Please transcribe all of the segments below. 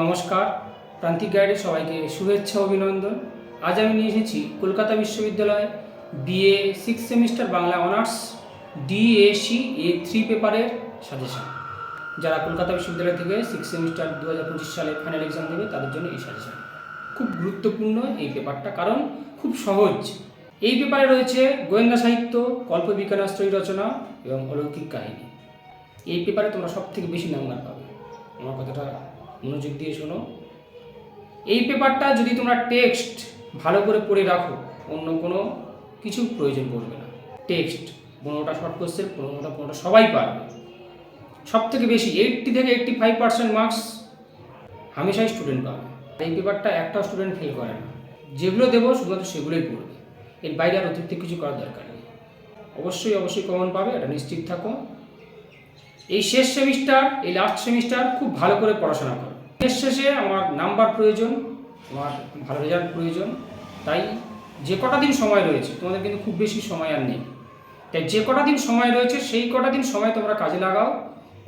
নমস্কার, প্রান্তিক গাইডে সবাইকে শুভেচ্ছা, অভিনন্দন। আজ আমি নিয়ে এসেছি কলকাতা বিশ্ববিদ্যালয় BA six semester Bangla honours, DSC A three পেপারের সাজেশন। যারা কলকাতা বিশ্ববিদ্যালয় থেকে সিক্স সেমিস্টার দু হাজার পঁচিশ সালে ফাইনাল এক্সাম দেবে, তাদের জন্য এই সাজেশন। খুব গুরুত্বপূর্ণ এই পেপারটা, কারণ খুব সহজ। এই পেপারে রয়েছে গোয়েন্দা সাহিত্য কল্পবিজ্ঞানাশ্রয়ী রচনা এবং অলৌকিক কাহিনী। এই পেপারে তোমরা সব থেকে বেশি নাম্বার পাবে। আমার কথাটা মনোযোগ দিয়ে শোনো। এই পেপারটা যদি তোমরা টেক্সট ভালো করে পড়ে রাখো, অন্য কোনো কিছু প্রয়োজন পড়বে না। টেক্সট, পনেরোটা শর্ট কোশ্চেন, পনেরোটা পনেরোটা সবাই পারবে। সব থেকে বেশি এইটটি থেকে এইটটি ফাইভ পার্সেন্ট মার্কস হামেশাই স্টুডেন্ট পাবে। এই পেপারটা একটাও স্টুডেন্ট ফেল করে না। যেগুলো দেবো শুধুমাত্র সেগুলোই পড়বে। এর বাইরে আর অতিরিক্ত কিছু করার দরকার নেই। অবশ্যই অবশ্যই কমন পাবে, এটা নিশ্চিত থাকো। এই শেষ সেমিস্টার, এই লাস্ট সেমিস্টার খুব ভালো করে পড়াশোনা করো। শেষ শেষে আমার নাম্বার প্রয়োজন আমার ভালো রেজাল্ট প্রয়োজন, তাই যে কটা দিন সময় রয়েছে, তোমাদের কিন্তু খুব বেশি সময় আর নেই। তাই যে কটা দিন সময় রয়েছে, সেই কটা দিন সময় তোমরা কাজে লাগাও,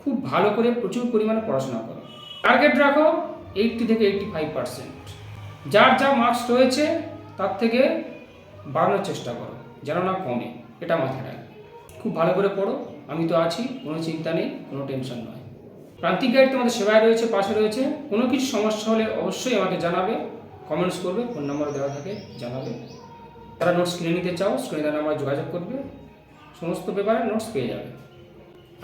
খুব ভালো করে প্রচুর পরিমাণে পড়াশোনা করো। টার্গেট রাখো এইটটি থেকে এইটটি ফাইভ পার্সেন্ট যার যা মার্কস রয়েছে, তার থেকে বাড়ানোর চেষ্টা করো, যেন না কমে, এটা মাথায় রাখবে। খুব ভালো করে পড়ো। আমি তো আছি, কোনো চিন্তা নেই, কোনো টেনশন নয়। প্রান্তিক গাইড তোমাদের সেবায় রয়েছে, পাশে রয়েছে। কোনো কিছু সমস্যা হলে অবশ্যই আমাকে জানাবে কমেন্টস করবে ফোন নাম্বার দেওয়া থাকে, জানাবে। তারা নোটস কিনে নিতে চাও স্ক্রিনে দেওয়া নাম্বার যোগাযোগ করবে, সমস্ত পেপারে নোটস পেয়ে যাবে।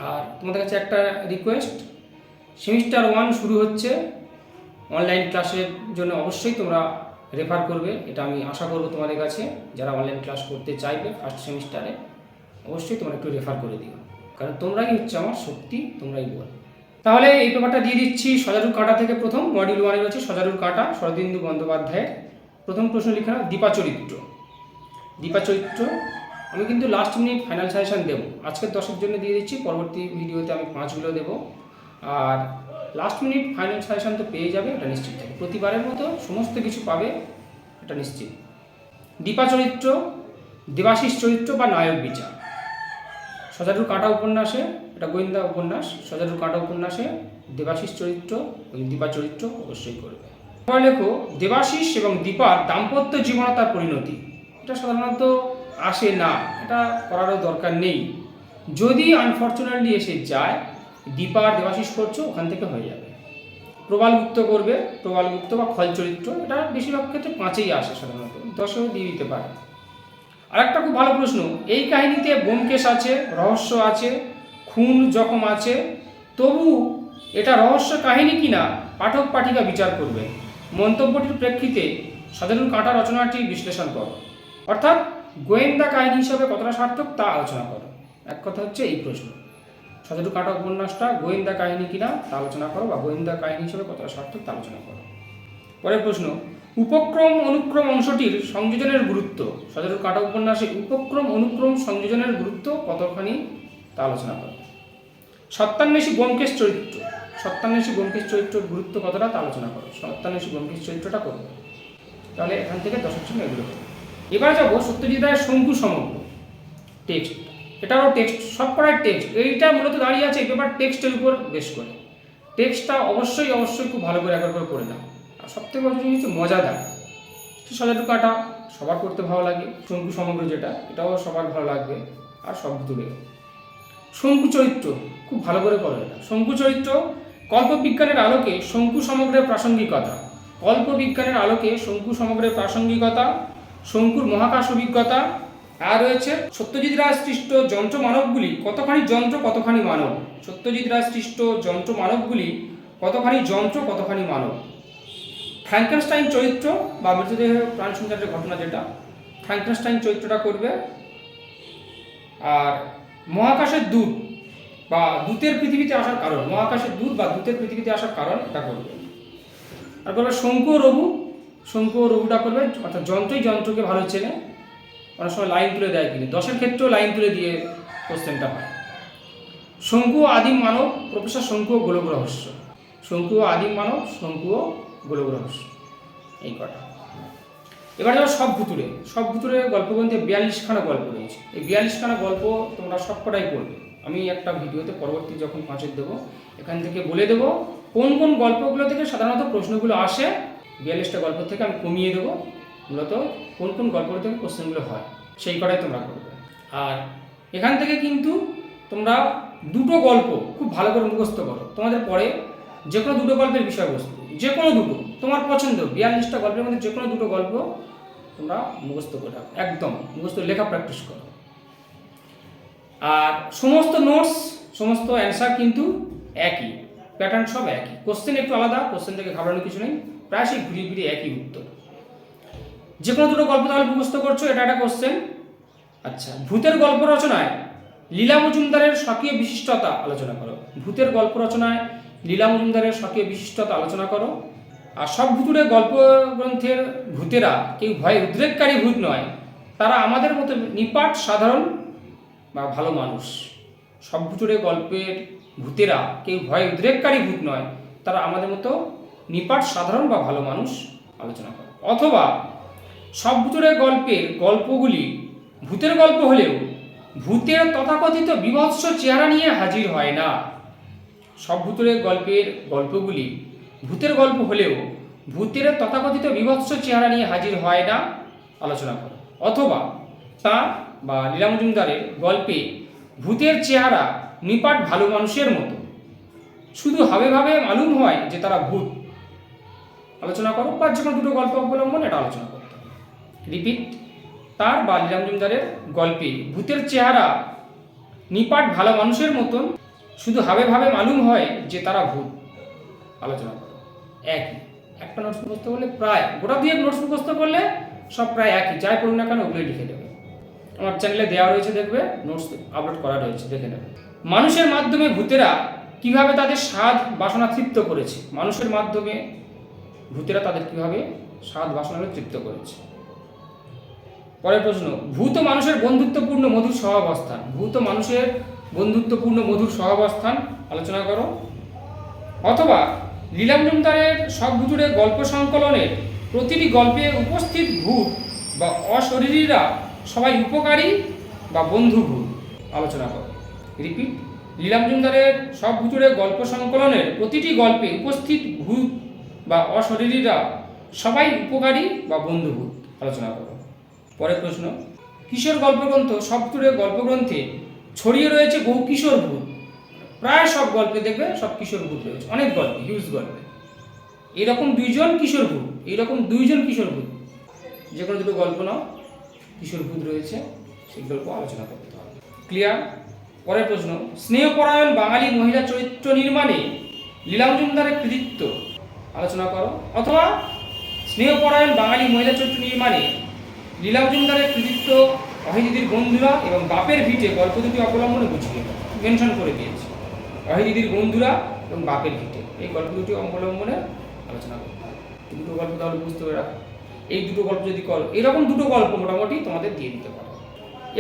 আর তোমাদের কাছে একটা রিকোয়েস্ট সেমিস্টার ওয়ান শুরু হচ্ছে অনলাইন ক্লাসের জন্য অবশ্যই তোমরা রেফার করবে, এটা আমি আশা করব তোমাদের কাছে। যারা অনলাইন ক্লাস করতে চাইবে ফার্স্ট সেমিস্টারে অবশ্যই তোমরা একটু রেফার করে দিও। কারণ তোমরাই হচ্ছে আমার শক্তি, তোমরাই বল। তাহলে এই পেপারটা দিয়ে দিচ্ছি সজারুর কাঁটা থেকে প্রথম মডিউল ওয়ানে রয়েছে সজারুর কাঁটা, শরদিন্দু বন্দ্যোপাধ্যায়ের। প্রথম প্রশ্ন লিখা দীপা চরিত্র দীপা চরিত্র আমি কিন্তু লাস্ট মিনিট ফাইনাল সাজেশন দেবো। আজকের দশের জন্য দিয়ে দিচ্ছি, পরবর্তী ভিডিওতে আমি পাঁচগুলো দেবো। আর লাস্ট মিনিট ফাইনাল সাজেশন তো পেয়ে যাবে, এটা নিশ্চিত থাকে। প্রতিবারের মতো সমস্ত কিছু পাবে, এটা নিশ্চিত। দীপা চরিত্র দেবাশিস চরিত্র বা নায়ক বিচার। সজারুর কাটা উপন্যাসে, এটা গোয়েন্দা উপন্যাস, সজারুর কাটা উপন্যাসে দেবাশিস চরিত্র এবং দীপা চরিত্র অবশ্যই করবে। এবার লেখো, দেবাশিস এবং দীপার দাম্পত্য জীবনতার পরিণতি। এটা সাধারণত আসে না, এটা করারও দরকার নেই। যদি আনফর্চুনেটলি এসে যায়, দীপা দেবাশিস করছ, ওখান থেকে হয়ে যাবে। প্রবালগুপ্ত করবে প্রবালগুপ্ত বা খল চরিত্র, এটা বেশিরভাগ ক্ষেত্রে পাঁচেই আসে সাধারণত, দশেও দিয়ে দিতে পারে। আর একটা খুব ভালো প্রশ্ন, এই কাহিনীতে ব্যোমকেশ আছে, রহস্য আছে, খুন জখম আছে, তবু এটা রহস্য কাহিনী কিনা পাঠক পাঠিকা বিচার করবে। মন্তব্যটির প্রেক্ষিতে সাধারণ কাঁটা রচনাটি বিশ্লেষণ করো। অর্থাৎ গোয়েন্দা কাহিনী হিসাবে কতটা সার্থক তা আলোচনা করো। এক কথা হচ্ছে এই প্রশ্ন। সাধারণ কাঁটা উপন্যাসটা গোয়েন্দা কাহিনী কিনা তা আলোচনা করো বা গোয়েন্দা কাহিনী হিসাবে কতটা সার্থক তা আলোচনা করো। পরের প্রশ্ন উপক্রম অনুক্রম অংশটির সংযোজনের গুরুত্ব। সদরের কাটা উপন্যাসে উপক্রম অনুক্রম সংযোজনের গুরুত্ব কতখানি তা আলোচনা করো। সত্যান্বেষী ব্যোমকেশ চরিত্র। সত্যান্বেষী ব্যোমকেশ চরিত্রের গুরুত্ব কতটা তা আলোচনা করো। সত্যান্বেষী ব্যোমকেশ চরিত্রটা করবে তাহলে এখান থেকে দশের জন্য এগুলো হবে এবার যাব সত্যজিৎ রায়ের শঙ্কু সমগ্র। টেক্সট। এটাও টেক্সট, সব করাই টেক্সট। এইটা মূলত দাঁড়িয়ে আছে এই পেপার টেক্সটের উপর বেশ করে। টেক্সটটা অবশ্যই অবশ্যই খুব ভালো করে একবার করে পড়ে নাও। আর সব থেকে বড় জিনিস হচ্ছে মজাদার সে সজারু কাটা, সবার করতে ভালো লাগে, শঙ্কু সমগ্র যেটা, এটাও সবার ভালো লাগবে, আর সব দূরে। শঙ্কু চরিত্র, খুব ভালো করে করো এটা। শঙ্কু চরিত্র কল্পবিজ্ঞানের আলোকে শঙ্কু সমগ্রের প্রাসঙ্গিকতা। কল্পবিজ্ঞানের আলোকে শঙ্কু সমগ্রের প্রাসঙ্গিকতা, শঙ্কুর মহাকাশ অভিজ্ঞতা, আর রয়েছে সত্যজিৎ রায় সৃষ্ট যন্ত্র মানবগুলি, কতখানি যন্ত্র, কতখানি মানব। সত্যজিৎ রায় সৃষ্ট যন্ত্র মানবগুলি, কতখানি যন্ত্র, কতখানি মানব। ফ্র্যাঙ্কেনস্টাইন চরিত্র বা মৃতদেহ প্রাণ সঞ্চারের ঘটনা যেটা ফ্র্যাঙ্কেনস্টাইন চরিত্রটা করবে। আর মহাকাশের দূত বা দূতের পৃথিবীতে আসার কারণ, মহাকাশের দূত বা দূতের পৃথিবীতে আসার কারণ এটা করবে। আর করবে শঙ্কু রঘু, শঙ্কু রঘুটা করবে, অর্থাৎ যন্ত্রই যন্ত্রকে ভালো চেনে। অনেক সময় লাইন তুলে দেয় কিন্তু, দশের ক্ষেত্রেও লাইন তুলে দিয়ে কোশ্চেনটা হয়। শঙ্কু আদিম মানব প্রফেসর শঙ্কু গোলক রহস্য। শঙ্কু আদিম মানব, শঙ্কু রহস্য এই কটা। এবার যাব সব ভুতুরে সব ভুতুরে গল্পগ্রন্থে বিয়াল্লিশখানা গল্প রয়েছে। এই বিয়াল্লিশখানা গল্প তোমরা সব কটাই পড়বে। আমি একটা ভিডিওতে পরবর্তী যখন পাঁচের দেবো, এখান থেকে বলে দেবো কোন কোন গল্পগুলো থেকে সাধারণত প্রশ্নগুলো আসে, বিয়াল্লিশটা গল্প থেকে আমি কমিয়ে দেবো। মূলত কোন কোন গল্প থেকে কোশ্চেনগুলো হয়, সেই কটাই তোমরা করবে আর এখান থেকে কিন্তু তোমরা দুটো গল্প খুব ভালো করে মুখস্থ করো। তোমাদের পরে যে কোনো দুটো গল্পের বিষয়বস্তু। যে কোনো দুটো, তোমার পছন্দ, বিয়াল্লিশটা গল্পের মধ্যে যে কোনো দুটো গল্প তোমরা মুখস্থ করে একদম মুখস্থ লেখা প্র্যাকটিস করো। আর সমস্ত নোটস সমস্ত অ্যান্সার কিন্তু একই প্যাটার্ন সব একই। কোশ্চেন একটু আলাদা কোশ্চেন থেকে ঘাবড়ানোর কিছু নেই, প্রায় সেই ঘুরিয়ে ঘুরিয়ে একই উত্তর। যে কোনো দুটো গল্প তাহলে মুখস্থ করছ, এটা একটা কোশ্চেন আচ্ছা ভূতের গল্প রচনায় লীলা মজুমদারের স্বকীয় বিশিষ্টতা আলোচনা করো। ভূতের গল্প রচনায় লীলা মজুমদারের স্বকীয় বিশিষ্টতা আলোচনা করো। আর সব ভূতুরে গল্প গ্রন্থের ভূতেরা কেউ ভয়ে উদ্রেককারী ভূত নয়। তারা আমাদের মতো নিপাট, সাধারণ বা ভালো মানুষ। সব ভূতুরে গল্পের ভূতেরা কেউ ভয়ে উদ্রেককারী ভূত নয়। তারা আমাদের মতো নিপাট, সাধারণ বা ভালো মানুষ আলোচনা করে। অথবা সব ভূতুরে গল্পের গল্পগুলি ভূতের গল্প হলেও ভূতের তথাকথিত বিভৎস চেহারা নিয়ে হাজির হয় না। সব ভূতের গল্পের গল্পগুলি, ভূতের গল্প হলেও ভূতের তথাকথিত বিভৎস চেহারা নিয়ে হাজির হয় না, আলোচনা করো। অথবা তার বা লীলা মজুমদারের গল্পে ভূতের চেহারা নিপাট ভালো মানুষের মতো। শুধু হাবে ভাবে মালুম হয় যে তারা ভূত। আলোচনা করো, বা যে দুটো গল্প অবলম্বন এটা আলোচনা করতে হবে রিপিট, তার বা লীলা মজুমদারের গল্পে ভূতের চেহারা নিপাট ভালো মানুষের মতন শুধু হাবে ভাবে মালুম হয় যে তারা ভূত। আলোচনা করো। একই। একটা নোটস মুখস্থ করলে প্রায়, গোটা দিয়ে নোটস মুখস্থ করলে সব প্রায় একই। যাই পড়ুন না কেন ওগুলোই লিখে দেবে। আমার চ্যানেলে দেওয়া রয়েছে দেখবে নোটস আপলোড করা রয়েছে, দেখে নেবে। মানুষের মাধ্যমে ভূতেরা কীভাবে তাদের স্বাদ বাসনা তৃপ্ত করেছে? মানুষের মাধ্যমে ভূতেরা তাদের কীভাবে স্বাদ বাসনা তৃপ্ত করেছে? পরের প্রশ্ন, ভূত মানুষের বন্ধুত্বপূর্ণ মধুর সহাবস্থান ভূত মানুষের বন্ধুত্বপূর্ণ মধুর সহাবস্থান, আলোচনা করো। অথবা লীলা মজুমদারের সব ভূতুরের গল্প সংকলনের প্রতিটি গল্পে উপস্থিত ভূত বা অশরীরীরা সবাই উপকারী বা বন্ধু ভূত, আলোচনা করো। রিপিট লীলা মজুমদারের সব ভূতুরের গল্প সংকলনের প্রতিটি গল্পে উপস্থিত ভূত বা অশরীরীরা সবাই উপকারী বা বন্ধু ভূত, আলোচনা করো। পরের প্রশ্ন, কিশোর গল্পগ্রন্থ সব ভূতুরের গল্পগ্রন্থে ছড়িয়ে রয়েছে বহু কিশোর ভূত। প্রায় সব গল্পে দেখবে সব কিশোর ভূত রয়েছে। অনেক গল্পে হিউজ গল্পে। এরকম দুইজন কিশোর ভূত এইরকম দুইজন কিশোর ভূত। যে কোনো দুটো গল্প নাও, কিশোর ভূত রয়েছে, সেই গল্প আলোচনা করতে হবে। ক্লিয়ার পরের প্রশ্ন, স্নেহপরায়ণ বাঙালি মহিলা চরিত্র নির্মাণে লীলা মজুমদারের কৃতিত্ব আলোচনা করো। অথবা, স্নেহপরায়ণ বাঙালি মহিলা চরিত্র নির্মাণে লীলা মজুমদারের কৃতিত্ব অহিদিদির বন্ধুরা এবং বাপের ভিটে গল্প দুটি অবলম্বনে বুঝিয়ে মেনশন করে দিয়েছে। অহিদিদির বন্ধুরা এবং বাপের ভিটে। এই গল্প দুটি অবলম্বনে আলোচনা করতে হবে। দুটো গল্প তাহলে বুঝতে রাখো। এই দুটো গল্প যদি করো, এরকম দুটো গল্প মোটামুটি তোমাদের দিয়ে দিতে পারো।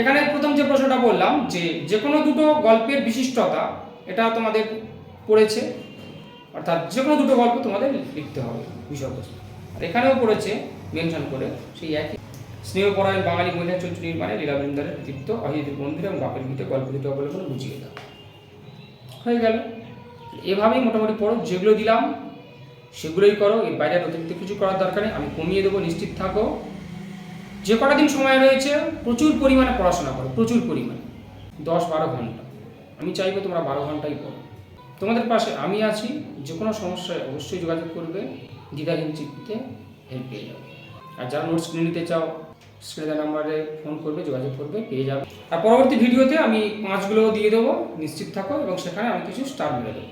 এখানে প্রথম যে প্রশ্নটা বললাম যে যে কোনো দুটো গল্পের বিশিষ্টতা, এটা তোমাদের পড়েছে। অর্থাৎ যে কোনো দুটো গল্প তোমাদের লিখতে হবে বিষয়বস্তু। আর এখানেও পড়েছে, মেনশন করে সেই একই স্নেহপরায়ণ বাঙালি মহিলা চরিত্র নির্মাণে লীলা বৃন্দারের কৃতিত্ব অহিদির বন্ধুরা এবং বাপের ভিটে গল্প দুটো অবলম্বনে বুঝিয়ে দাও হয়ে গেল। এভাবেই মোটামুটি পড়ো, যেগুলো দিলাম, সেগুলোই করো। এর বাইরে অতিরিক্ত কিছু করার দরকার নেই। আমি কমিয়ে দেবো, নিশ্চিত থাকো। যে কটা দিন সময় রয়েছে, প্রচুর পরিমাণে পড়াশোনা করো, প্রচুর পরিমাণে। দশ বারো ঘণ্টা। আমি চাইব তোমরা বারো ঘন্টাই পড়ো। তোমাদের পাশে আমি আছি। যে কোনো সমস্যায় অবশ্যই যোগাযোগ করবে। দ্বিধাহীন চিত্তে হেল্প পেয়ে যাবে। আর যারা নোটস কিনে নিতে চাও স্ক্রিনে নাম্বারে ফোন করবে, যোগাযোগ করবে, পেয়ে যাবে। আর পরবর্তী ভিডিওতে আমি পাঁচগুলো দিয়ে দেবো। নিশ্চিত থাকো এবং সেখানে আমি কিছু স্টার মেরে দেবো।